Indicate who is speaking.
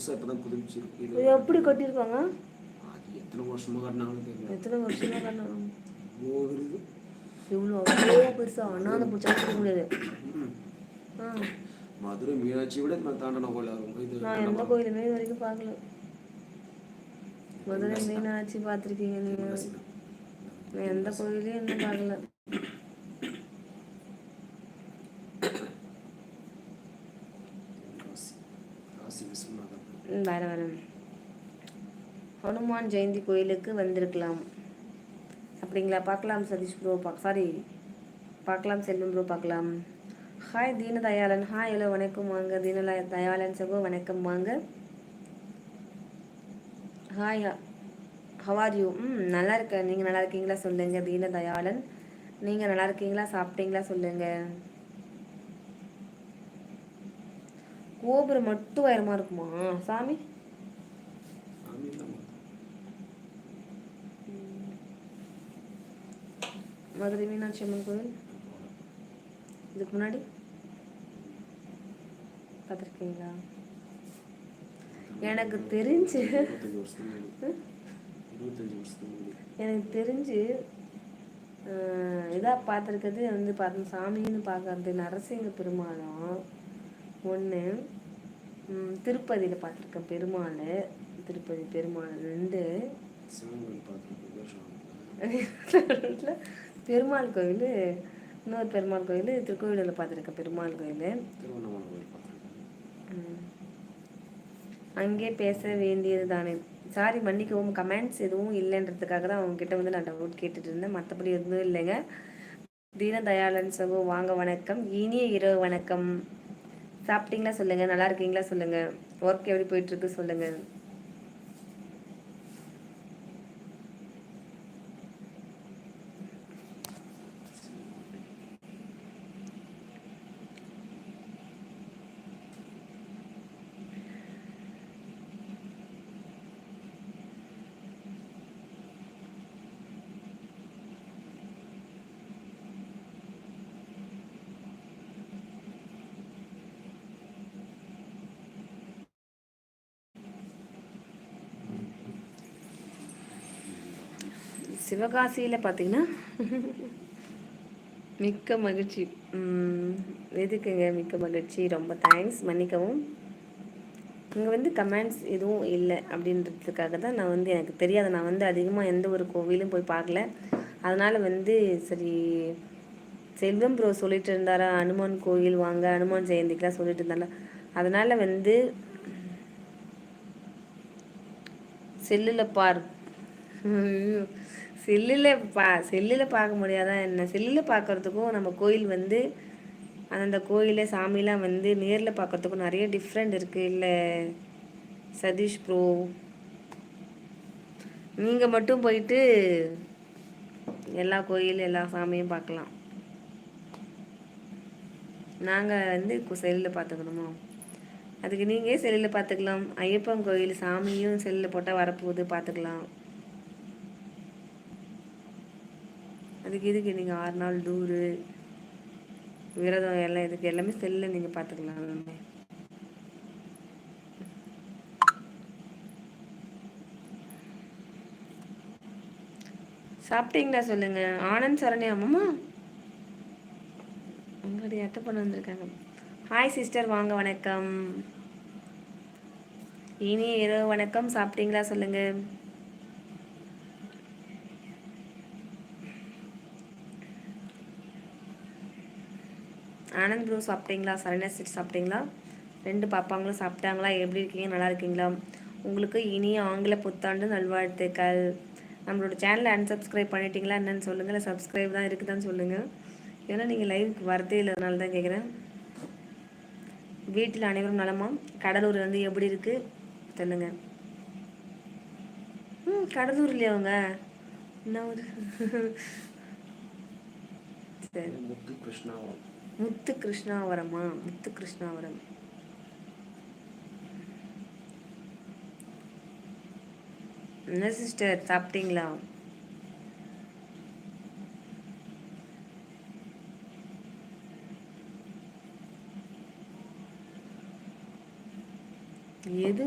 Speaker 1: புதுசாக இப்போ தான்
Speaker 2: இது
Speaker 1: இது
Speaker 2: எப்படி கட்டியிருக்காங்க?
Speaker 1: அது எத்தனை வருஷமாக கட்டினாங்கன்னு தெரியல.
Speaker 2: எத்தனை வருஷமா
Speaker 1: இவ்வளோ இருக்குது
Speaker 2: இவ்வளோ அவ்வளோ பெருசா? அண்ணாந்த பிடிச்சா கொடுக்க முடியாது.
Speaker 1: மதுரை மீனாட்சி விட நான் தாண்டன கோயில் இருக்கும் இது
Speaker 2: நான் எந்த கோயிலுமே இது வரைக்கும் பார்க்கல. மதுரை மீனாட்சி பார்த்துருக்கீங்க நீங்க? நான் எந்த கோயிலையும் இன்னும் பார்க்கல.
Speaker 1: காசி விஸ்வநாதன்
Speaker 2: ம், வேற வேற ஹனுமான் ஜெயந்தி கோயிலுக்கு வந்திருக்கலாம். அப்படிங்களா? பார்க்கலாம் சதீஷ் ப்ரோ பார்க்க சாரி பார்க்கலாம் செல்வம் ப்ரோ பார்க்கலாம். ஹாய் தீனதயாளன். ஹாய் ஹலோ வணக்கம் வாங்க. தீனல தயாளன் சகோ வணக்கம் வாங்க. ஹாய் ஹவார் யூ ம் நல்லா இருக்கேன். நீங்கள் நல்லா இருக்கீங்களா சொல்லுங்கள் தீனதயாளன். நீங்கள் நல்லா இருக்கீங்களா? சாப்பிட்டீங்களா சொல்லுங்கள் கோபுரம் மட்டும் உயரமா இருக்குமா? சாமி? மதுரை மீனாட்சி அம்மன் கோயில் இதுக்கு முன்னாடி? பார்த்துருக்கீங்களா? எனக்கு தெரிஞ்சு எனக்கு தெரிஞ்சு இதாக பார்த்துருக்கிறது வந்து பார்த்து சாமின்னு பார்க்கறது நரசிங்க பெருமாளும் ஒன்று திருப்பதியில் பார்த்துருக்கேன் பெருமாள். திருப்பதி பெருமாள். ரெண்டு பெருமாள் கோயில் இன்னொரு பெருமாள் கோயில் திருக்கோவிலில் பார்த்துருக்கேன் பெருமாள் கோயில். அங்கே பேச வேண்டியது தானே சாரி மன்னிக்கவும் கமெண்ட்ஸ் எதுவும் இல்லைன்றதுக்காக தான் அவங்க கிட்ட வந்து நான் டவுட் கேட்டுட்டு இருந்தேன். மற்றபடி எதுவும் இல்லைங்க. தீனதயாளன் சகோ வாங்க வணக்கம். இனிய இரவு வணக்கம். சாப்பிட்டீங்களா சொல்லுங்க. நல்லா இருக்கீங்களா சொல்லுங்க. ஒர்க் எப்படி போயிட்டு இருக்கு சொல்லுங்க சிவகாசியில் பார்த்தீங்கன்னா மிக்க மகிழ்ச்சி. எதுக்குங்க மிக்க மகிழ்ச்சி? ரொம்ப தேங்க்ஸ் மன்னிக்கவும். இங்கே வந்து கமெண்ட்ஸ் எதுவும் இல்லை அப்படின்றதுக்காக தான் நான் வந்து எனக்கு தெரியாது. நான் வந்து அதிகமாக எந்த ஒரு கோவிலும் போய் பார்க்கல. அதனால் வந்து சரி செல்வம் ப்ரோ சொல்லிட்டு இருந்தாரா? அனுமான் கோயில் வாங்க அனுமான் ஜெயந்திக்கெலாம் சொல்லிட்டு இருந்தாரா? அதனால் வந்து செல்லில் பார் செல்லில் பா செல்லில் பார்க்க முடியாதான் என்ன? செல்லில் பார்க்கறதுக்கும் நம்ம கோயில் வந்து அந்த கோயில் சாமிலாம் வந்து நேரில் பார்க்கறதுக்கும் நிறைய டிஃப்ரெண்ட் இருக்குது இல்லை சதீஷ் ப்ரோ நீங்கள் மட்டும் போயிட்டு எல்லா கோயில் எல்லா சாமியும் பார்க்கலாம். நாங்கள் வந்து செல்லில் பார்த்துக்கணுமா? அதுக்கு நீங்கள் செல்லில் பார்த்துக்கலாம். ஐயப்பன் கோயில் சாமியும் செல்லில் போட்டால் வரப்போகுது பார்த்துக்கலாம். அதுக்கு இதுக்கு நீங்கள் ஆறு நாள் டூரு விரதம் எல்லாம் இதுக்கு எல்லாமே செல்லில் நீங்கள் பார்த்துக்கலாம் எல்லாமே. சாப்பிட்டீங்களா சொல்லுங்க? ஆனந்த் சரண்யா அம்மா உங்களுடைய அத்தை பண்ண வந்திருக்காங்க. ஹாய் சிஸ்டர் வாங்க வணக்கம். இனி இரவு வணக்கம். சாப்பிட்டீங்களா சொல்லுங்க? ஆனந்த் ப்ரோ சாப்பிட்டீங்களா? சரண்யா ஸ்வீட் சாப்பிட்டீங்களா? ரெண்டு பாப்பாங்களும் சாப்பிட்டாங்களா? எப்படி இருக்கீங்க? நல்லா இருக்கீங்களா? உங்களுக்கு இனிய ஆங்கில புத்தாண்டு நல்வாழ்த்துக்கள். நம்மளோட சேனலை அன்சப்ஸ்கிரைப் பண்ணிட்டீங்களா? என்னன்னு சொல்லுங்கள் இல்லை சப்ஸ்கிரைப் தான் இருக்குதான்னு சொல்லுங்கள் ஏன்னா நீங்கள் லைவுக்கு வரதே இல்லாதனால தான் கேட்குறேன் வீட்டில் அனைவரும் நலமா? கடலூர் வந்து எப்படி இருக்குது சொல்லுங்கள் ம் கடலூர் இல்லையா அவங்க? என்ன ஒரு சரி.
Speaker 1: கிருஷ்ணாவரம்
Speaker 2: முத்து கிருஷ்ணாவரமா முத்து கிருஷ்ணாவரம் என்ன சிஸ்டர் சாப்பிட்டீங்களா? எது